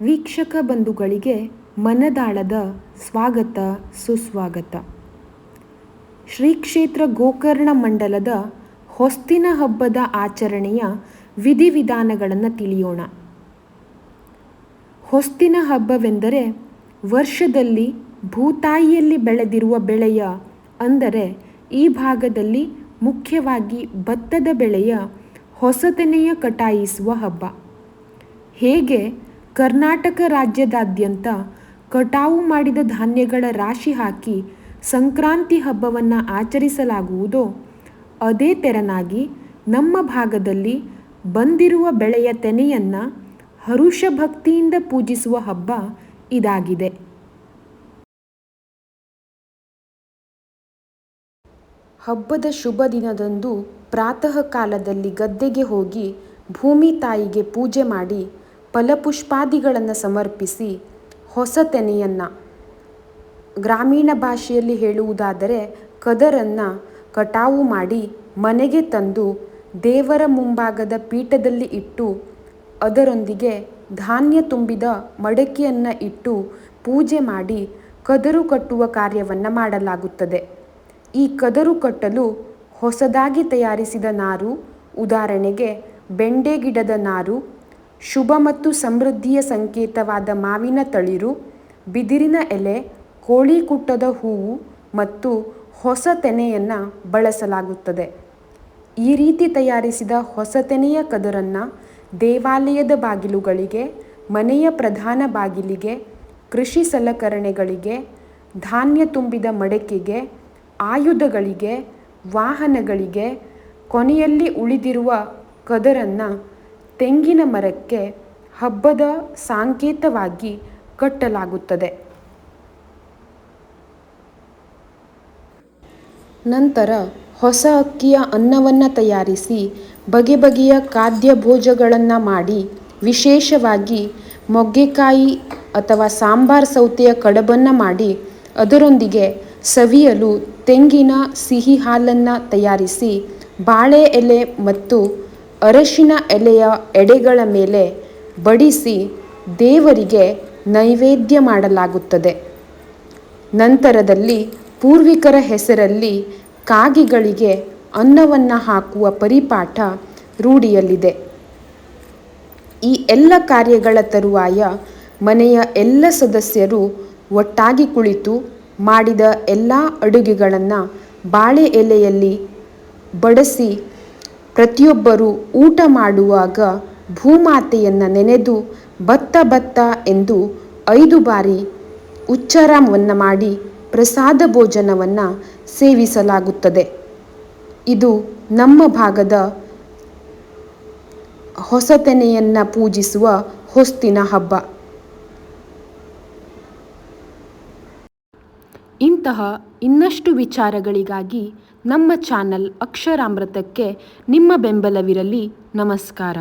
ವೀಕ್ಷಕ ಬಂಧುಗಳಿಗೆ ಮನದಾಳದ ಸ್ವಾಗತ, ಸುಸ್ವಾಗತ. ಶ್ರೀ ಕ್ಷೇತ್ರ ಗೋಕರ್ಣ ಮಂಡಲದ ಹೊಸ್ತಿನ ಹಬ್ಬದ ಆಚರಣೆಯ ವಿಧಿವಿಧಾನಗಳನ್ನು ತಿಳಿಯೋಣ. ಹೊಸ್ತಿನ ಹಬ್ಬವೆಂದರೆ ವರ್ಷದಲ್ಲಿ ಭೂತಾಯಿಯಲ್ಲಿ ಬೆಳೆದಿರುವ ಬೆಳೆಯ, ಅಂದರೆ ಈ ಭಾಗದಲ್ಲಿ ಮುಖ್ಯವಾಗಿ ಭತ್ತದ ಬೆಳೆಯ ಹೊಸತನೆಯ ಕಟಾಯಿಸುವ ಹಬ್ಬ. ಹೇಗೆ ಕರ್ನಾಟಕ ರಾಜ್ಯದಾದ್ಯಂತ ಕಟಾವು ಮಾಡಿದ ಧಾನ್ಯಗಳ ರಾಶಿ ಹಾಕಿ ಸಂಕ್ರಾಂತಿ ಹಬ್ಬವನ್ನು ಆಚರಿಸಲಾಗುವುದೋ, ಅದೇ ತೆರನಾಗಿ ನಮ್ಮ ಭಾಗದಲ್ಲಿ ಬಂದಿರುವ ಬೆಳೆಯ ತೆನೆಯನ್ನು ಹರುಷ ಭಕ್ತಿಯಿಂದ ಪೂಜಿಸುವ ಹಬ್ಬ ಇದಾಗಿದೆ. ಹಬ್ಬದ ಶುಭ ದಿನದಂದು ಪ್ರಾತಃ ಕಾಲದಲ್ಲಿ ಗದ್ದೆಗೆ ಹೋಗಿ ಭೂಮಿ ತಾಯಿಗೆ ಪೂಜೆ ಮಾಡಿ ಫಲಪುಷ್ಪಾದಿಗಳನ್ನು ಸಮರ್ಪಿಸಿ ಹೊಸ ತೆನೆಯನ್ನು ಗ್ರಾಮೀಣ ಭಾಷೆಯಲ್ಲಿ ಹೇಳುವುದಾದರೆ ಕದರನ್ನು ಕಟಾವು ಮಾಡಿ ಮನೆಗೆ ತಂದು ದೇವರ ಮುಂಭಾಗದ ಪೀಠದಲ್ಲಿ ಇಟ್ಟು ಅದರೊಂದಿಗೆ ಧಾನ್ಯ ತುಂಬಿದ ಮಡಕೆಯನ್ನು ಇಟ್ಟು ಪೂಜೆ ಮಾಡಿ ಕದರು ಕಟ್ಟುವ ಕಾರ್ಯವನ್ನು ಮಾಡಲಾಗುತ್ತದೆ. ಈ ಕದರು ಕಟ್ಟಲು ಹೊಸದಾಗಿ ತಯಾರಿಸಿದ ನಾರು, ಉದಾಹರಣೆಗೆ ಬೆಂಡೆ ಗಿಡದ ನಾರು ಶುಭ ಮತ್ತು ಸಮೃದ್ಧಿಯ ಸಂಕೇತವಾದ ಮಾವಿನ ತಳಿರು, ಬಿದಿರಿನ ಎಲೆ, ಕೋಳಿ ಕುಟ್ಟದ ಹೂವು ಮತ್ತು ಹೊಸ ತೆನೆಯನ್ನು ಬಳಸಲಾಗುತ್ತದೆ. ಈ ರೀತಿ ತಯಾರಿಸಿದ ಹೊಸ ತೆನೆಯ ಕದರನ್ನು ದೇವಾಲಯದ ಬಾಗಿಲುಗಳಿಗೆ, ಮನೆಯ ಪ್ರಧಾನ ಬಾಗಿಲಿಗೆ, ಕೃಷಿ ಸಲಕರಣೆಗಳಿಗೆ, ಧಾನ್ಯ ತುಂಬಿದ ಮಡಕೆಗೆ, ಆಯುಧಗಳಿಗೆ, ವಾಹನಗಳಿಗೆ ಕೊನೆಯಲ್ಲಿ ಉಳಿದಿರುವ ಕದರನ್ನು ತೆಂಗಿನ ಮರಕ್ಕೆ ಹಬ್ಬದ ಸಾಂಕೇತವಾಗಿ ಕಟ್ಟಲಾಗುತ್ತದೆ. ನಂತರ ಹೊಸ ಅಕ್ಕಿಯ ಅನ್ನವನ್ನು ತಯಾರಿಸಿ ಬಗೆ ಬಗೆಯ ಖಾದ್ಯ ಭೋಜಗಳನ್ನು ಮಾಡಿ ವಿಶೇಷವಾಗಿ ಮೊಗ್ಗೆಕಾಯಿ ಅಥವಾ ಸಾಂಬಾರ್ ಸೌತೆಯ ಕಡಬನ್ನು ಮಾಡಿ ಅದರೊಂದಿಗೆ ಸವಿಯಲು ತೆಂಗಿನ ಸಿಹಿ ಹಾಲನ್ನು ತಯಾರಿಸಿ ಬಾಳೆ ಎಲೆ ಮತ್ತು ಅರಶಿನ ಎಲೆಯ ಎಡೆಗಳ ಮೇಲೆ ಬಡಿಸಿ ದೇವರಿಗೆ ನೈವೇದ್ಯ ಮಾಡಲಾಗುತ್ತದೆ. ನಂತರದಲ್ಲಿ ಪೂರ್ವಿಕರ ಹೆಸರಲ್ಲಿ ಕಾಗಿಗಳಿಗೆ ಅನ್ನವನ್ನು ಹಾಕುವ ಪರಿಪಾಠ ರೂಢಿಯಲ್ಲಿದೆ. ಈ ಎಲ್ಲ ಕಾರ್ಯಗಳ ತರುವಾಯ ಮನೆಯ ಎಲ್ಲ ಸದಸ್ಯರು ಒಟ್ಟಾಗಿ ಕುಳಿತು ಮಾಡಿದ ಎಲ್ಲ ಅಡುಗೆಗಳನ್ನು ಬಾಳೆ ಎಲೆಯಲ್ಲಿ ಬಡಿಸಿ ಪ್ರತಿಯೊಬ್ಬರು ಊಟ ಮಾಡುವಾಗ ಭೂಮಾತೆಯನ್ನು ನೆನೆದು ಬತ್ತ ಬತ್ತ ಎಂದು ಐದು ಬಾರಿ ಉಚ್ಚಾರವನ್ನು ಮಾಡಿ ಪ್ರಸಾದ ಭೋಜನವನ್ನು ಸೇವಿಸಲಾಗುತ್ತದೆ. ಇದು ನಮ್ಮ ಭಾಗದ ಹೊಸತೆನೆಯನ್ನು ಪೂಜಿಸುವ ಹೊಸ್ತಿನ ಹಬ್ಬ. ಇಂತಹ ಇನ್ನಷ್ಟು ವಿಚಾರಗಳಿಗಾಗಿ ನಮ್ಮ ಚಾನಲ್ ಅಕ್ಷರಾಮೃತಕ್ಕೆ ನಿಮ್ಮ ಬೆಂಬಲವಿರಲಿ. ನಮಸ್ಕಾರ.